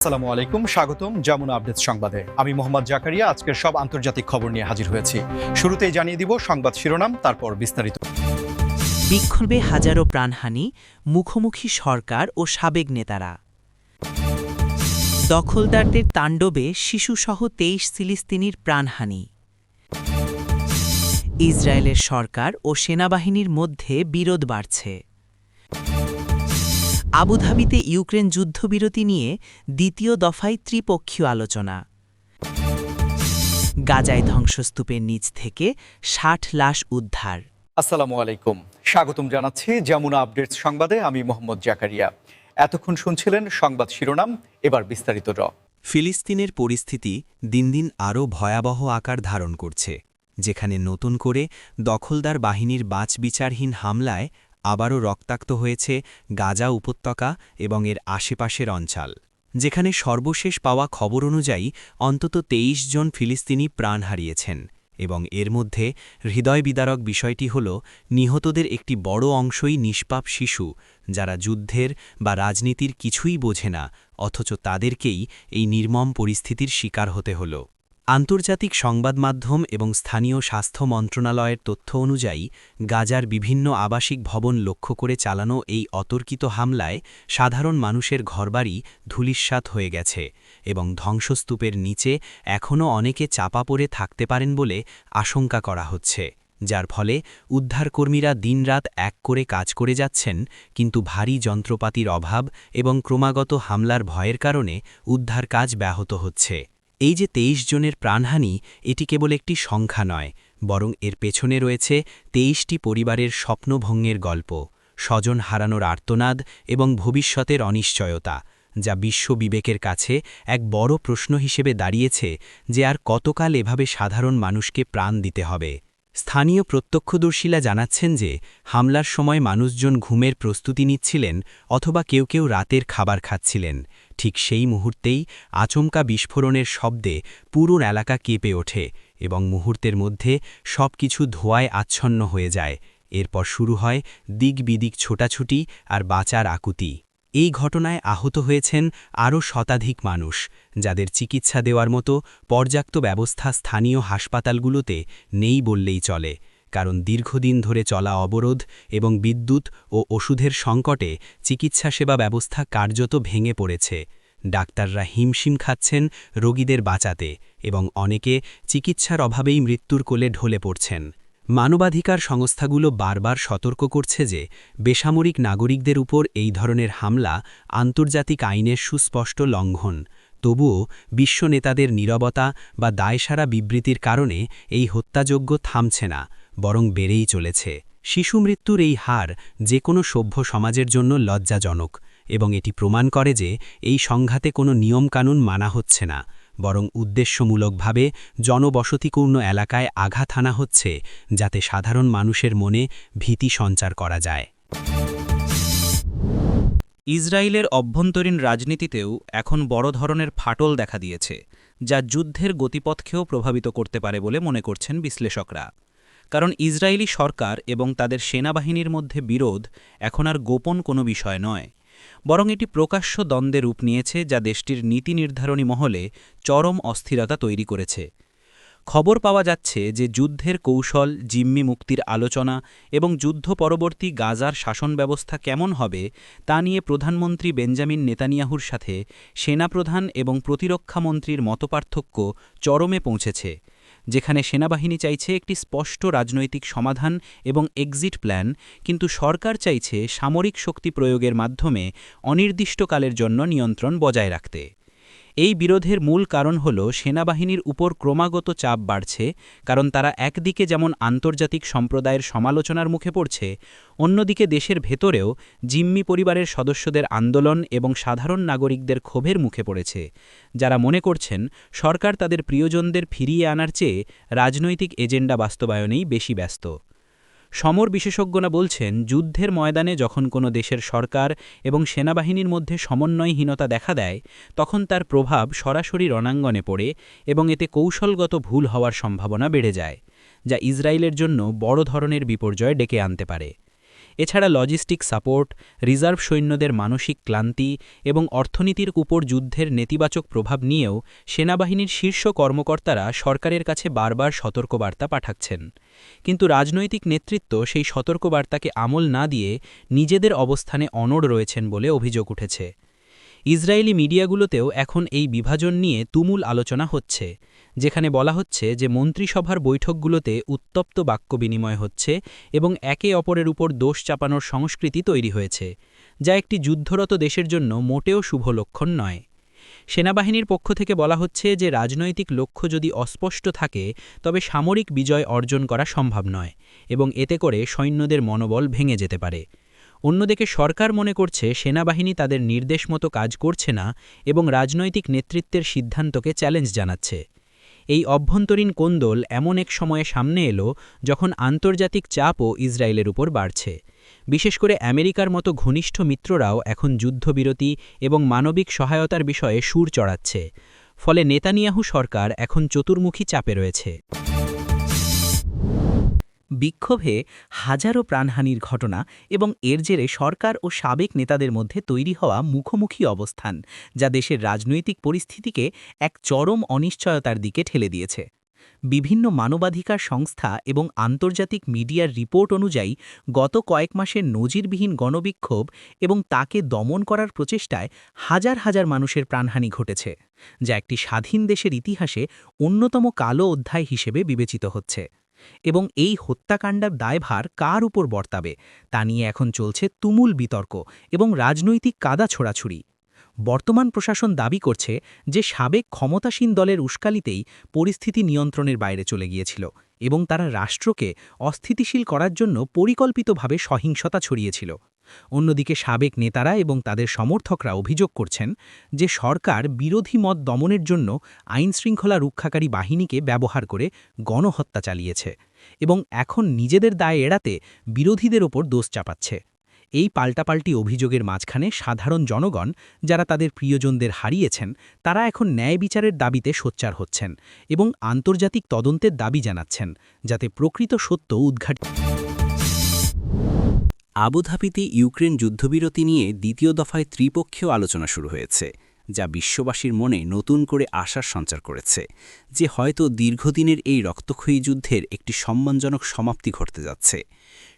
আসসালামু আলাইকুম, স্বাগতম যমুনা আপডেট সংবাদে। আমি মোহাম্মদ জাকারিয়া, আজকের সব আন্তর্জাতিক খবর নিয়ে হাজির হয়েছি। শুরুতেই জানিয়ে দিব সংবাদ শিরোনাম, তারপর বিস্তারিত। বিক্ষোভে হাজারো প্রাণহানি, মুখোমুখি সরকার ও সাবেক নেতারা। দখলদারদের তাণ্ডবে শিশুসহ তেইশ ফিলিস্তিনির প্রাণহানি। ইসরায়েলের সরকার ও সেনাবাহিনীর মধ্যে বিরোধ বাড়ছে। আবুধাবিতে ইউক্রেন যুদ্ধবিরতি নিয়ে দ্বিতীয় দফায় ত্রিপক্ষীয় আলোচনা। গাজায় ধ্বংসস্তূপের নিচ থেকে ষাট লাশ উদ্ধার। আসসালামু আলাইকুম। স্বাগতম জানাচ্ছি যমুনা আপডেটস সংবাদে। আমি মোহাম্মদ জাকারিয়া। এতক্ষণ শুনছিলেন সংবাদ শিরোনাম এবার বিস্তারিত র। ফিলিস্তিনের পরিস্থিতি দিন দিন আরও ভয়াবহ আকার ধারণ করছে যেখানে নতুন করে দখলদার বাহিনীর বাঁচবিচারহীন হামলায় আবারও রক্তাক্ত হয়েছে গাজা উপত্যকা এবং এর আশেপাশের অঞ্চল, যেখানে সর্বশেষ পাওয়া খবর অনুযায়ী অন্তত ২৩ জন ফিলিস্তিনি প্রাণ হারিয়েছেন এবং এর মধ্যে হৃদয় বিদারক বিষয়টি হল নিহতদের একটি বড় অংশই নিষ্পাপ শিশু, যারা যুদ্ধের বা রাজনীতির কিছুই বোঝে না, অথচ তাদেরকেই এই নির্মম পরিস্থিতির শিকার হতে হল। আন্তর্জাতিক সংবাদ মাধ্যম এবং স্থানীয় স্বাস্থ্য মন্ত্রণালয়ের তথ্য অনুযায়ী, গাজার বিভিন্ন আবাসিক ভবন লক্ষ্য করে চালানো এই অতর্কিত হামলায় সাধারণ মানুষের ঘরবাড়ি ধূলিস্বাত হয়ে গেছে এবং ধ্বংসস্তূপের নিচে এখনও অনেকে চাপা পড়ে থাকতে পারেন বলে আশঙ্কা করা হচ্ছে। যার ফলে উদ্ধারকর্মীরা দিনরাত এক করে কাজ করে যাচ্ছেন, কিন্তু ভারী যন্ত্রপাতির অভাব এবং ক্রমাগত হামলার ভয়ের কারণে উদ্ধার কাজ ব্যাহত হচ্ছে। এই যে তেইশ জনের প্রাণহানি, এটি কেবল একটি সংখ্যা নয়, বরং এর পেছনে রয়েছে তেইশটি পরিবারের স্বপ্নভঙ্গের গল্প, স্বজন হারানোর আর্তনাদ এবং ভবিষ্যতের অনিশ্চয়তা, যা বিশ্ব বিবেকের কাছে এক বড় প্রশ্ন হিসেবে দাঁড়িয়েছে যে আর কতকাল এভাবে সাধারণ মানুষকে প্রাণ দিতে হবে। স্থানীয় প্রত্যক্ষদর্শীরা জানাচ্ছেন যে, হামলার সময় মানুষজন ঘুমের প্রস্তুতি নিচ্ছিলেন অথবা কেউ কেউ রাতের খাবার খাচ্ছিলেন। ঠিক সেই মুহূর্তেই আচমকা বিস্ফোরণের শব্দে পুরো এলাকা কেঁপে ওঠে এবং মুহূর্তের মধ্যে সব কিছু ধোঁয়ায় আচ্ছন্ন হয়ে যায়। এরপর শুরু হয় দিক বিদিক ছোটাছুটি আর বাঁচার আকুতি। এই ঘটনায় আহত হয়েছেন আরও শতাধিক মানুষ, যাদের চিকিৎসা দেওয়ার মতো পর্যাপ্ত ব্যবস্থা স্থানীয় হাসপাতালগুলোতে নেই বললেই চলে। কারণ দীর্ঘদিন ধরে চলা অবরোধ এবং বিদ্যুৎ ও ওষুধের সংকটে চিকিৎসা সেবা ব্যবস্থা কার্যত ভেঙে পড়েছে। ডাক্তাররা হিমশিম খাচ্ছেন রোগীদের বাঁচাতে এবং অনেকে চিকিৎসার অভাবেই মৃত্যুর কোলে ঢলে পড়ছেন। মানবাধিকার সংস্থাগুলো বারবার সতর্ক করছে যে বেসামরিক নাগরিকদের উপর এই ধরনের হামলা আন্তর্জাতিক আইনের সুস্পষ্ট লঙ্ঘন। তবুও বিশ্ব নেতাদের নীরবতা বা দায়সারা বিবৃতির কারণে এই হত্যাযোগ্য থামছে না। বরং বেড়েই চলেছে। শিশু মৃত্যুর এই হার যে কোনো সভ্য সমাজের জন্য লজ্জাজনক এবং এটি প্রমাণ করে যে এই সংঘাতে কোনো নিয়মকানুন মানা হচ্ছে না, বরং উদ্দেশ্যমূলকভাবে জনবসতিপূর্ণ এলাকায় আঘাত হানা হচ্ছে যাতে সাধারণ মানুষের মনে ভীতি সঞ্চার করা যায়। ইসরায়েলের অভ্যন্তরীণ রাজনীতিতেও এখন বড় ধরনের ফাটল দেখা দিয়েছে, যা যুদ্ধের গতিপথকেও প্রভাবিত করতে পারে বলে মনে করছেন বিশ্লেষকরা। কারণ ইসরায়েলি সরকার এবং তাদের সেনাবাহিনীর মধ্যে বিরোধ এখন আর গোপন কোনো বিষয় নয়। বরং এটি প্রকাশ্য দ্বন্দ্বে রূপ নিয়েছে যা দেশটির নীতি নির্ধারণী মহলে চরম অস্থিরতা তৈরি করেছে। খবর পাওয়া যাচ্ছে যে যুদ্ধের কৌশল, জিম্মি মুক্তির আলোচনা এবং যুদ্ধ পরবর্তী গাজার শাসন ব্যবস্থা কেমন হবে তা নিয়ে প্রধানমন্ত্রী বেঞ্জামিন নেতানিয়াহুর সাথে সেনাপ্রধান এবং প্রতিরক্ষামন্ত্রীর মতপার্থক্য চরমে পৌঁছেছে। যেখানে সেনাবাহিনী চাইছে একটি স্পষ্ট রাজনৈতিক সমাধান এবং এক্সিট প্ল্যান কিন্তু সরকার চাইছে সামরিক শক্তি প্রয়োগের মাধ্যমে অনির্দিষ্টকালের জন্য নিয়ন্ত্রণ বজায় রাখতে। এই বিরোধের মূল কারণ হল সেনাবাহিনীর উপর ক্রমাগত চাপ বাড়ছে, কারণ তারা একদিকে যেমন আন্তর্জাতিক সম্প্রদায়ের সমালোচনার মুখে পড়ছে, অন্যদিকে দেশের ভেতরেও জিম্মি পরিবারের সদস্যদের আন্দোলন এবং সাধারণ নাগরিকদের ক্ষোভের মুখে পড়েছে। যারা মনে করছেন সরকার তাদের প্রিয়জনদের ফিরিয়ে আনার চেয়ে রাজনৈতিক এজেন্ডা বাস্তবায়নেই বেশি ব্যস্ত। সমর বিশেষজ্ঞরা বলছেন, যুদ্ধের ময়দানে যখন কোনো দেশের সরকার এবং সেনাবাহিনীর মধ্যে সমন্বয়হীনতা দেখা দেয়, তখন তার প্রভাব সরাসরি রণাঙ্গনে পড়ে এবং এতে কৌশলগত ভুল হওয়ার সম্ভাবনা বেড়ে যায়, যা ইসরায়েলের জন্য বড় ধরনের বিপর্যয় ডেকে আনতে পারে। এছাড়া লজিস্টিক সাপোর্ট রিজার্ভ সৈন্যদের মানসিক ক্লান্তি এবং অর্থনীতির উপর যুদ্ধের নেতিবাচক প্রভাব নিয়েও সেনাবাহিনীর শীর্ষ কর্মকর্তারা সরকারের কাছে বারবার সতর্কবার্তা পাঠাচ্ছেন। কিন্তু রাজনৈতিক নেতৃত্ব সেই সতর্কবার্তাকে আমল না দিয়ে নিজেদের অবস্থানে অনড় রয়েছেন বলে অভিযোগ উঠেছে। ইসরায়েলি মিডিয়াগুলোতেও এখন এই বিভাজন নিয়ে তুমুল আলোচনা হচ্ছে, যেখানে বলা হচ্ছে যে মন্ত্রিসভার বৈঠকগুলোতে উত্তপ্ত বাক্য বিনিময় হচ্ছে এবং একে অপরের উপর দোষ চাপানোর সংস্কৃতি তৈরি হয়েছে, যা একটি যুদ্ধরত দেশের জন্য মোটেও শুভ লক্ষণ নয়। সেনাবাহিনীর পক্ষ থেকে বলা হচ্ছে যে রাজনৈতিক লক্ষ্য যদি অস্পষ্ট থাকে, তবে সামরিক বিজয় অর্জন করা সম্ভব নয় এবং এতে করে সৈন্যদের মনোবল ভেঙে যেতে পারে। অন্যদিকে সরকার মনে করছে সেনাবাহিনী তাদের নির্দেশ মতো কাজ করছে না এবং রাজনৈতিক নেতৃত্বের সিদ্ধান্তকে চ্যালেঞ্জ জানাচ্ছে। এই অভ্যন্তরীণ কোন্দল এমন এক সময়ে সামনে এলো যখন আন্তর্জাতিক চাপও ইসরায়েলের উপর বাড়ছে। বিশেষ করে আমেরিকার মতো ঘনিষ্ঠ মিত্ররাও এখন যুদ্ধবিরতি এবং মানবিক সহায়তার বিষয়ে সুর চড়াচ্ছে। ফলে নেতানিয়াহু সরকার এখন চতুর্মুখী চাপে রয়েছে। বিক্ষোভে হাজারো প্রাণহানির ঘটনা এবং এর জেরে সরকার ও সাবেক নেতাদের মধ্যে তৈরি হওয়া মুখোমুখি অবস্থান, যা দেশের রাজনৈতিক পরিস্থিতিকে এক চরম অনিশ্চয়তার দিকে ঠেলে দিয়েছে। বিভিন্ন মানবাধিকার সংস্থা এবং আন্তর্জাতিক মিডিয়ার রিপোর্ট অনুযায়ী, গত কয়েক মাসের নজিরবিহীন গণবিক্ষোভ এবং তাকে দমন করার প্রচেষ্টায় হাজার হাজার মানুষের প্রাণহানি ঘটেছে, যা একটি স্বাধীন দেশের ইতিহাসে অন্যতম কালো অধ্যায় হিসেবে বিবেচিত হচ্ছে। এবং এই হত্যাকাণ্ডার দায়ভার কার উপর বর্তাবে, তা নিয়ে এখন চলছে তুমুল বিতর্ক এবং রাজনৈতিক কাদা ছোড়াছুড়ি। বর্তমান প্রশাসন দাবি করছে যে সাবেক ক্ষমতাসীন দলের উস্কালিতেই পরিস্থিতি নিয়ন্ত্রণের বাইরে চলে গিয়েছিল এবং তারা রাষ্ট্রকে অস্থিতিশীল করার জন্য পরিকল্পিতভাবে সহিংসতা ছড়িয়েছিল। অন্যদিকে সাবেক নেতারা এবং তাদের সমর্থকরা অভিযোগ করছেন যে সরকার বিরোধী মত দমনের জন্য আইনশৃঙ্খলা রক্ষাকারী বাহিনীকে ব্যবহার করে গণহত্যা চালিয়েছে এবং এখন নিজেদের দায় এড়াতে বিরোধীদের ওপর দোষ চাপাচ্ছে। এই পাল্টাপাল্টি অভিযোগের মাঝখানে সাধারণ জনগণ যারা তাদের প্রিয়জনদের হারিয়েছেন, তারা এখন ন্যায় বিচারের দাবিতে সোচ্চার হচ্ছেন এবং আন্তর্জাতিক তদন্তের দাবি জানাচ্ছেন, যাতে প্রকৃত সত্য উদ্ঘাটিত আবুধাবিতে ইউক্রেন যুদ্ধবিরতি নিয়ে দ্বিতীয় দফায় ত্রিপক্ষীয় আলোচনা শুরু হয়েছে, যা বিশ্ববাসীর মনে নতুন করে আশার সঞ্চার করেছে, যে হয়তো দীর্ঘদিনের এই রক্তক্ষয়ী যুদ্ধের একটি সম্মানজনক সমাপ্তি ঘটতে যাচ্ছে।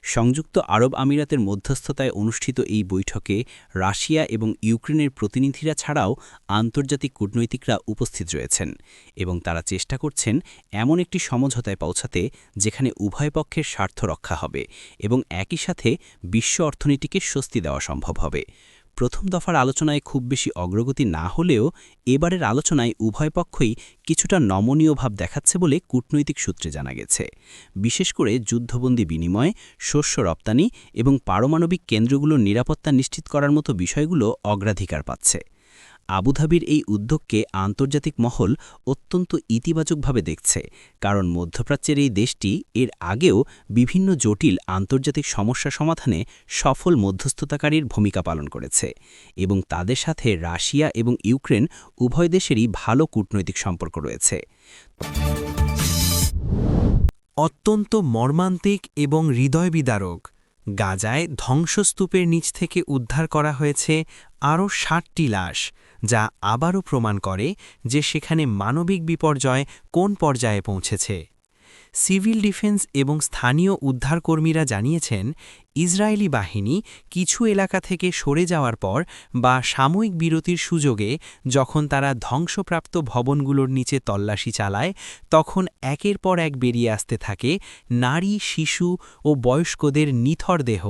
সংযুক্ত আরব আমিরাতের মধ্যস্থতায় অনুষ্ঠিত এই বৈঠকে রাশিয়া এবং ইউক্রেনের প্রতিনিধিরা ছাড়াও আন্তর্জাতিক কূটনৈতিকরা উপস্থিত রয়েছেন এবং তারা চেষ্টা করছেন এমন একটি সমঝোতায় পৌঁছাতে যেখানে উভয় পক্ষের স্বার্থ রক্ষা হবে এবং একই সাথে বিশ্ব অর্থনীতিকে স্বস্তি দেওয়া সম্ভব হবে। প্রথম দফার আলোচনায় খুব বেশি অগ্রগতি না হলেও এবারের আলোচনায় উভয় পক্ষই কিছুটা নমনীয় ভাব দেখাচ্ছে বলে কূটনৈতিক সূত্রে জানা গেছে। বিশেষ করে যুদ্ধবন্দী বিনিময়, শস্য রপ্তানি এবং পারমাণবিক কেন্দ্রগুলোর নিরাপত্তা নিশ্চিত করার মতো বিষয়গুলো অগ্রাধিকার পাচ্ছে। আবুধাবির এই উদ্যোগকে আন্তর্জাতিক মহল অত্যন্ত ইতিবাচকভাবে দেখছে, কারণ মধ্যপ্রাচ্যের এই দেশটি এর আগেও বিভিন্ন জটিল আন্তর্জাতিক সমস্যা সমাধানে সফল মধ্যস্থতাকারীর ভূমিকা পালন করেছে এবং তাদের সাথে রাশিয়া এবং ইউক্রেন উভয় দেশেরই ভালো কূটনৈতিক সম্পর্ক রয়েছে। অত্যন্ত মর্মান্তিক এবং হৃদয়বিদারক, গাজায় ধ্বংসস্তূপের নিচ থেকে উদ্ধার করা হয়েছে আরও ষাটটি লাশ যা আবারও প্রমাণ করে যে সেখানে মানবিক বিপর্যয় কোন পর্যায়ে পৌঁছেছে। সিভিল ডিফেন্স এবং স্থানীয় উদ্ধারকর্মীরা জানিয়েছেন, ইসরায়েলি বাহিনী কিছু এলাকা থেকে সরে যাওয়ার পর বা সাময়িক বিরতির সুযোগে যখন তারা ধ্বংসপ্রাপ্ত ভবনগুলোর নিচে তল্লাশি চালায়, তখন একের পর এক বেরিয়ে আসতে থাকে নারী, শিশু ও বয়স্কদের নিথর দেহ,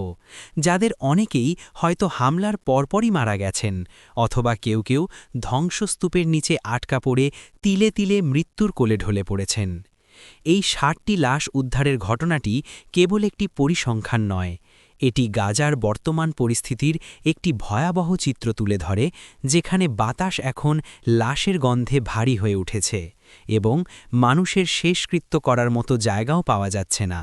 যাদের অনেকেই হয়তো হামলার পরপরই মারা গেছেন অথবা কেউ কেউ ধ্বংসস্তূপের নিচে আটকা পড়ে তিলে তিলে মৃত্যুর কোলে ঢলে পড়েছেন। এই ষাটটি লাশ উদ্ধারের ঘটনাটি কেবল একটি পরিসংখ্যান নয়, এটি গাজার বর্তমান পরিস্থিতির একটি ভয়াবহ চিত্র তুলে ধরে, যেখানে বাতাস এখন লাশের গন্ধে ভারী হয়ে উঠেছে এবং মানুষের শেষকৃত্য করার মতো জায়গাও পাওয়া যাচ্ছে না।